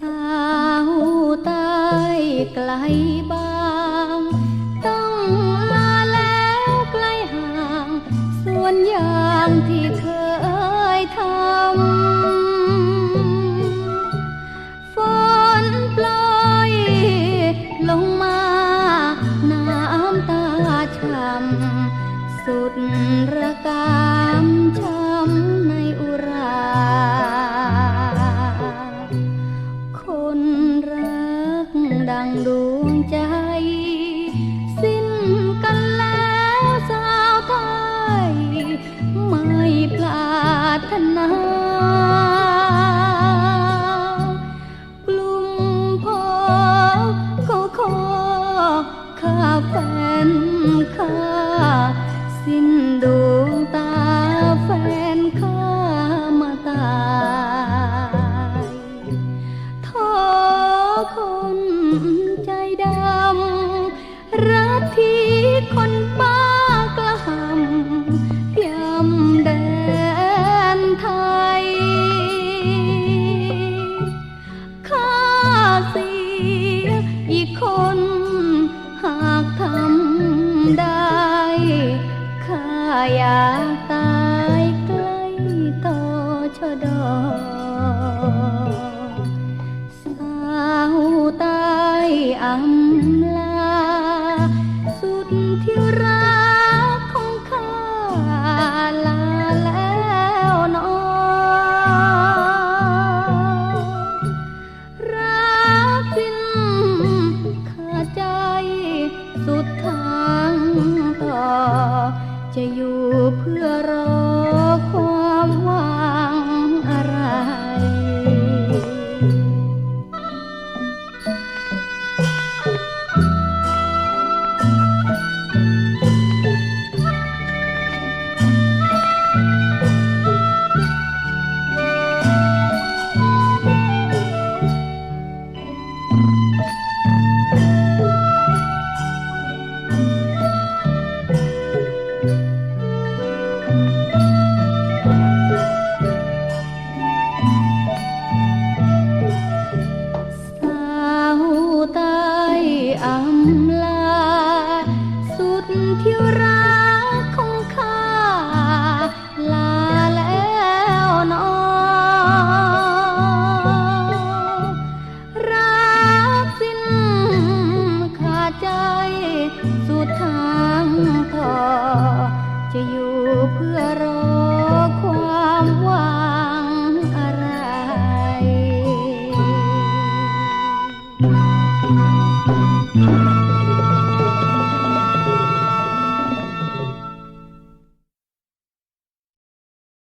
สาวใต้ไกลบาง ที่เคยทำฝนปล่อยลงมาน้ำตาช่ำสุดระกามช้ำในอุรา คนรักดังดวงใจ นข้าสิ้นดวงตาแฟนข้ามาตายโทคนใจดำ รักที่คนป้ากระหำยำแดนไทยข้าเสียอีกคนหากทำ ได้ข้าอยากตายใกล้ต่อชะดอ จะอยู่เพื่อรอ